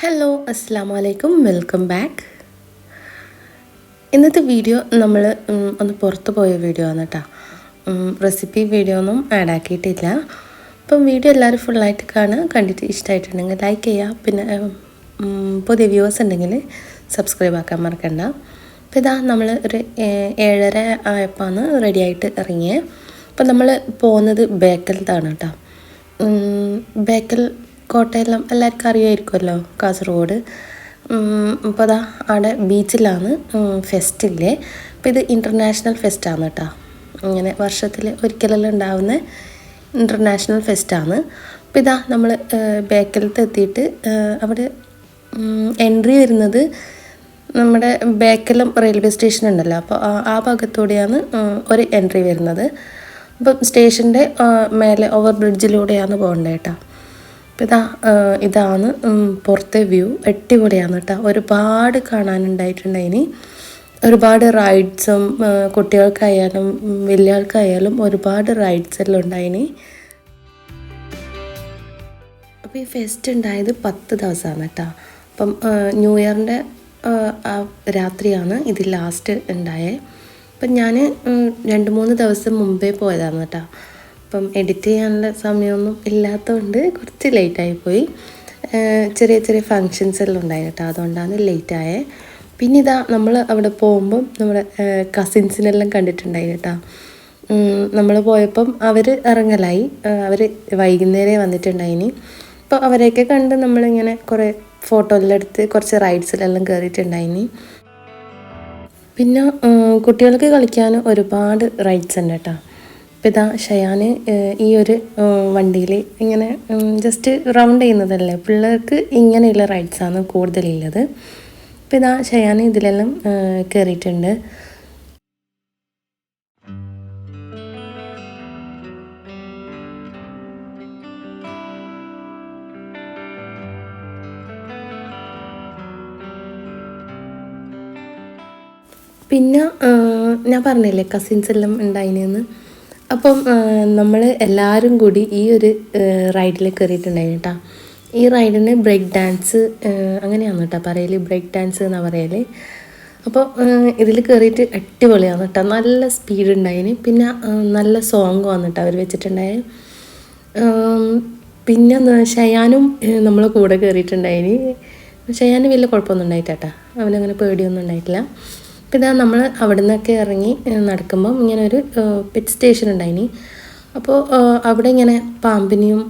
Hello അസ്സാം വലൈക്കും welcome back ഇന്നത്തെ വീഡിയോ നമ്മൾ ഒന്ന് പുറത്ത് പോയ വീഡിയോ ആണ് കേട്ടോ റെസിപ്പി വീഡിയോ ഒന്നും ആഡ് ആക്കിയിട്ടില്ല. അപ്പം വീഡിയോ എല്ലാവരും ഫുള്ളായിട്ട് കാണുക. കണ്ടിട്ട് ഇഷ്ടമായിട്ടുണ്ടെങ്കിൽ ലൈക്ക് ചെയ്യുക. പിന്നെ പുതിയ വ്യൂവേഴ്സ് ഉണ്ടെങ്കിൽ സബ്സ്ക്രൈബ് ആക്കാൻ മറക്കണ്ട. അപ്പോൾ ഇതാ നമ്മൾ ഒരു ഏഴര ആയപ്പോഴാണ് റെഡിയായിട്ട് ഇറങ്ങിയത് അപ്പം നമ്മൾ പോകുന്നത് ബേക്കലത്താണ് കേട്ടോ ബേക്കൽ കോട്ടയെല്ലാം എല്ലാവർക്കും അറിയായിരിക്കുമല്ലോ കാസർഗോഡ്. അപ്പോൾ അതാ അവിടെ ബീച്ചിലാണ് ഫെസ്റ്റില്ലേ അപ്പോൾ ഇത് ഇന്റർനാഷണൽ ഫെസ്റ്റാണ് കേട്ടോ ഇങ്ങനെ വർഷത്തിൽ ഒരിക്കലെല്ലാം ഉണ്ടാവുന്ന? ഇന്റർനാഷണൽ ഫെസ്റ്റാണ് അപ്പോൾ ഇതാ നമ്മൾ ബേക്കലത്ത് എത്തിയിട്ട് അവിടെ എൻട്രി വരുന്നത് നമ്മുടെ ബേക്കലം റെയിൽവേ സ്റ്റേഷൻ ഉണ്ടല്ലോ. അപ്പോൾ ആ- ഭാഗത്തൂടെയാണ് ഒരു എൻട്രി വരുന്നത്. അപ്പം സ്റ്റേഷന്റെ മേലെ ഓവർ ബ്രിഡ്ജിലൂടെയാണ് പോകേണ്ടത് കേട്ടോ അപ്പം ഇതാ ഇതാണ് പുറത്തെ വ്യൂ. അടിപൊളിയാണ് കേട്ടോ ഒരുപാട് കാണാനുണ്ടായിട്ടുണ്ടായിനി. ഒരുപാട് റൈഡ്സും കുട്ടികൾക്കായാലും വലിയ ആൾക്കായാലും ഒരുപാട് റൈഡ്സ് എല്ലാം ഉണ്ടായിനി. അപ്പോൾ ഈ ഫെസ്റ്റ് ഉണ്ടായത് പത്ത് ദിവസമാണ് കേട്ടോ അപ്പം ന്യൂ ഇയറിന്റെ രാത്രിയാണ് ഇത് ലാസ്റ്റ് ഉണ്ടായത് അപ്പം ഞാൻ രണ്ട് മൂന്ന് ദിവസം മുമ്പേ പോയതാണ് കേട്ടോ അപ്പം എഡിറ്റ് ചെയ്യാനുള്ള സമയമൊന്നും ഇല്ലാത്തതുകൊണ്ട് കുറച്ച് ലേറ്റായി പോയി. ചെറിയ ചെറിയ ഫങ്ഷൻസ് എല്ലാം ഉണ്ടായി കേട്ടോ അതുകൊണ്ടാണ് ലേറ്റായേ പിന്നെ ഇതാ നമ്മൾ അവിടെ പോകുമ്പം നമ്മുടെ കസിൻസിനെല്ലാം കണ്ടിട്ടുണ്ടായി കേട്ടോ നമ്മൾ പോയപ്പം അവർ ഇറങ്ങലായി. അവർ വൈകുന്നേരം വന്നിട്ടുണ്ടായിനി. അപ്പോൾ അവരെയൊക്കെ കണ്ട് നമ്മളിങ്ങനെ കുറേ ഫോട്ടോ എല്ലാം എടുത്ത് കുറച്ച് റൈഡ്സിലെല്ലാം കയറിയിട്ടുണ്ടായിനി പിന്നെ കുട്ടികൾക്ക് കളിക്കാൻ ഒരുപാട് റൈഡ്സ് ഉണ്ട് കേട്ടോ അപ്പോൾ ഇതാ ഷയാന് ഈ ഒരു വണ്ടിയിൽ ഇങ്ങനെ ജസ്റ്റ് റൗണ്ട് ചെയ്യുന്നതല്ലേ? പിള്ളേർക്ക് ഇങ്ങനെയുള്ള റൈഡ്സാണ് കൂടുതലുള്ളത്. അപ്പോൾ ഇതാ ഷയാന് ഇതിലെല്ലാം കയറിയിട്ടുണ്ട് പിന്നെ ഞാൻ പറഞ്ഞില്ലേ കസിൻസ് എല്ലാം ഉണ്ടായിനെന്ന് അപ്പം നമ്മൾ എല്ലാവരും കൂടി ഈ ഒരു റൈഡിൽ കയറിയിട്ടുണ്ടായിരുന്നു കേട്ടോ. ഈ റൈഡിന് ബ്രേക്ക് ഡാൻസ് അങ്ങനെയാണ് കേട്ടോ പറയൽ. ബ്രേക്ക് ഡാൻസ് എന്നാണ് പറയൽ. അപ്പോൾ ഇതിൽ കയറിയിട്ട് അടിപൊളിയാണ് കേട്ടോ. നല്ല സ്പീഡ് ഉണ്ടായിന്. പിന്നെ നല്ല സോങ് വന്നിട്ട് അവർ വെച്ചിട്ടുണ്ടായി. പിന്നെ ഷയാനും നമ്മളെ കൂടെ കയറിയിട്ടുണ്ടായിന് ഷയാന് വലിയ കുഴപ്പമൊന്നും ഉണ്ടായിട്ടാ അവനങ്ങനെ പേടിയൊന്നും ഉണ്ടായിട്ടില്ല. ഇതാ നമ്മൾ അവിടെ നിന്നൊക്കെ ഇറങ്ങി നടക്കുമ്പം ഇങ്ങനെ ഒരു പെറ്റ് സ്റ്റേഷൻ ഉണ്ടായിനി. അപ്പോൾ അവിടെ ഇങ്ങനെ പാമ്പിനെയും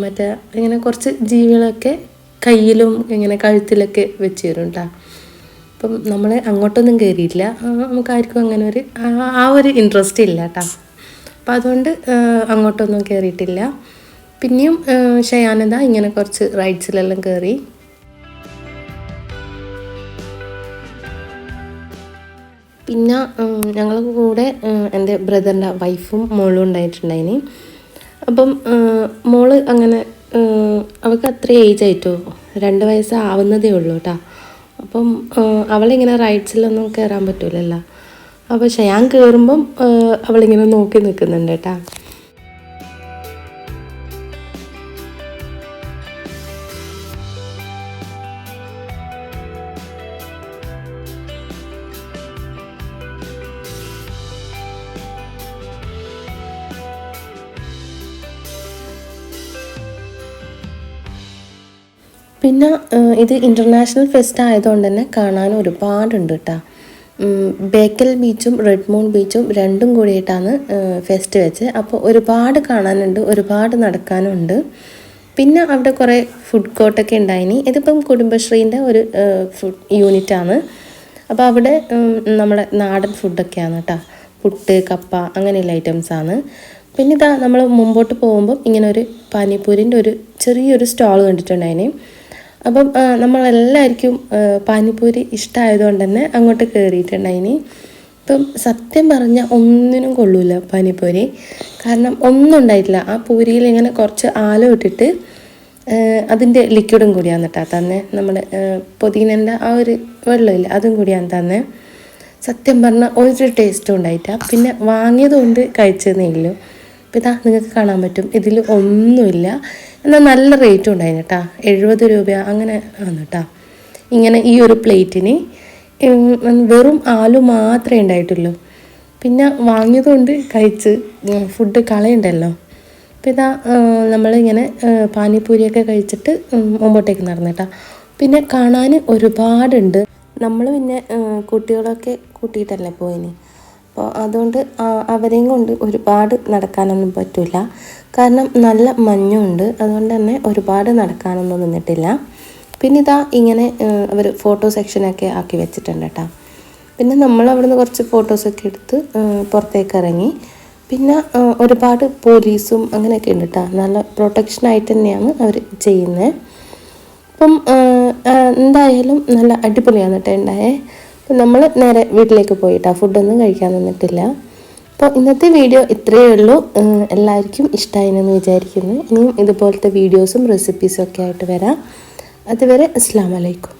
മറ്റേ ഇങ്ങനെ കുറച്ച് ജീവികളൊക്കെ കയ്യിലും ഇങ്ങനെ കഴുത്തിലൊക്കെ വെച്ച് തരും കേട്ടോ അപ്പം നമ്മൾ അങ്ങോട്ടൊന്നും കയറിയില്ല നമുക്ക് നമുക്കാർക്കും അങ്ങനെ ഒരു ആ- ഒരു ഇൻട്രസ്റ്റ് ഇല്ല കേട്ടോ അപ്പം അതുകൊണ്ട് അങ്ങോട്ടൊന്നും കയറിയിട്ടില്ല പിന്നെയും ഷയാനത ഇങ്ങനെ കുറച്ച് റൈഡ്സിലെല്ലാം കയറി പിന്നെ ഞങ്ങൾക്ക് കൂടെ എന്റെ ബ്രദറിന്റെ വൈഫും മോളും ഉണ്ടായിട്ടുണ്ടായിന്. അപ്പം മോൾ അങ്ങനെ അവൾക്ക് അത്ര ഏജ് ആയിട്ടോ? രണ്ട് വയസ്സ് ആവുന്നതേ ഉള്ളൂ കേട്ടോ അപ്പം അവളിങ്ങനെ റൈഡ്സിലൊന്നും കയറാൻ പറ്റൂലല്ലോ. അപ്പോൾ ഷയാൻ കയറുമ്പം അവളിങ്ങനെ നോക്കി നിൽക്കുന്നുണ്ട് കേട്ടോ പിന്നെ ഇത് ഇന്റർനാഷണൽ ഫെസ്റ്റ് ആയതുകൊണ്ട് തന്നെ കാണാൻ ഒരുപാടുണ്ട് കേട്ടോ ബേക്കൽ ബീച്ചും റെഡ് മൂൺ ബീച്ചും രണ്ടും കൂടിയിട്ടാണ് ഫെസ്റ്റ് വെച്ച് അപ്പോൾ ഒരുപാട് കാണാനുണ്ട് ഒരുപാട് നടക്കാനുണ്ട്. പിന്നെ അവിടെ കുറേ ഫുഡ് കോർട്ടൊക്കെ ഉണ്ടായിനി. ഇതിപ്പം കുടുംബശ്രീന്റെ ഒരു ഫുഡ് യൂണിറ്റാണ് അപ്പോൾ അവിടെ നമ്മുടെ നാടൻ ഫുഡൊക്കെയാണ് കേട്ടോ പുട്ട് കപ്പ അങ്ങനെയുള്ള ഐറ്റംസാണ് പിന്നെ ഇതാ നമ്മൾ മുമ്പോട്ട് പോകുമ്പോൾ ഇങ്ങനെ ഒരു പാനിപ്പൂരിന്റെ ഒരു ചെറിയൊരു സ്റ്റാൾ കണ്ടിട്ടുണ്ടായിന്. അപ്പം നമ്മളെല്ലാവർക്കും പാനിപ്പൂരി ഇഷ്ടമായതുകൊണ്ട് തന്നെ അങ്ങോട്ട് കയറിയിട്ടുണ്ടായിനി ഇപ്പം സത്യം പറഞ്ഞാൽ ഒന്നിനും കൊള്ളൂല പാനിപ്പൂരി. കാരണം ഒന്നും ഉണ്ടായിട്ടില്ല. ആ പൂരിയിൽ ഇങ്ങനെ കുറച്ച് ആലോ ഇട്ടിട്ട് അതിന്റെ ലിക്വിഡും കൂടിയാണ് കേട്ടോ തന്നെ. നമ്മുടെ പൊതിനന്റെ ആ ഒരു വെള്ളമില്ല അതും കൂടിയാണ് തന്നെ. സത്യം പറഞ്ഞാൽ ഒരു ടേസ്റ്റും ഉണ്ടായിട്ടാ പിന്നെ വാങ്ങിയത് കൊണ്ട് കഴിച്ചതേ ഉള്ളൂ. അപ്പോൾ ഇതാ നിങ്ങൾക്ക് കാണാൻ പറ്റും. ഇതിൽ ഒന്നുമില്ല. എന്നാൽ നല്ല റേറ്റും ഉണ്ടായിന് കേട്ടോ എഴുപത് രൂപ അങ്ങനെ ആണ് കേട്ടോ ഇങ്ങനെ ഈ ഒരു പ്ലേറ്റിന് വെറും ആലു മാത്രമേ ഉണ്ടായിട്ടുള്ളൂ. പിന്നെ വാങ്ങിയതുകൊണ്ട് കഴിച്ച് ഫുഡ് കളയണ്ടല്ലോ. അപ്പോൾ ഇതാ നമ്മളിങ്ങനെ പാനിപ്പൂരിയൊക്കെ കഴിച്ചിട്ട് മുമ്പോട്ടേക്ക് നടന്നു നടന്നിട്ടാ പിന്നെ കാണാൻ ഒരുപാടുണ്ട്. നമ്മൾ പിന്നെ കുട്ടികളൊക്കെ കൂട്ടിയിട്ടല്ലേ പോയിന്? അപ്പോൾ അതുകൊണ്ട് അവരെയും കൊണ്ട് ഒരുപാട് നടക്കാനൊന്നും പറ്റില്ല കാരണം നല്ല മഞ്ഞുണ്ട്. അതുകൊണ്ട് തന്നെ ഒരുപാട് നടക്കാനൊന്നും നിന്നിട്ടില്ല. പിന്നെ ഇതാ ഇങ്ങനെ അവർ ഫോട്ടോ സെക്ഷനൊക്കെ ആക്കി വെച്ചിട്ടുണ്ട് കേട്ടോ. പിന്നെ നമ്മൾ അവിടുന്ന് കുറച്ച് ഫോട്ടോസൊക്കെ എടുത്ത് പുറത്തേക്ക് ഇറങ്ങി. പിന്നെ ഒരുപാട് പോലീസും അങ്ങനെയൊക്കെ ഉണ്ട് കേട്ടോ. നല്ല പ്രൊട്ടക്ഷനായിട്ട് തന്നെയാണ് അവർ ചെയ്യുന്നത്. അപ്പം എന്തായാലും നല്ല അടിപൊളിയാണ് കേട്ടോ ഉണ്ടായേ. നമ്മൾ നേരെ വീട്ടിലേക്ക് പോയിട്ടാ. ഫുഡൊന്നും കഴിക്കാൻ നിന്നിട്ടില്ല. അപ്പോൾ ഇന്നത്തെ വീഡിയോ ഇത്രയേ ഉള്ളൂ. എല്ലാവർക്കും ഇഷ്ടമായെന്ന് വിചാരിക്കുന്നു. ഇനിയും ഇതുപോലത്തെ വീഡിയോസും റെസിപ്പീസും ഒക്കെ ആയിട്ട് വരാം. അതുവരെ അസ്സാം വലൈക്കും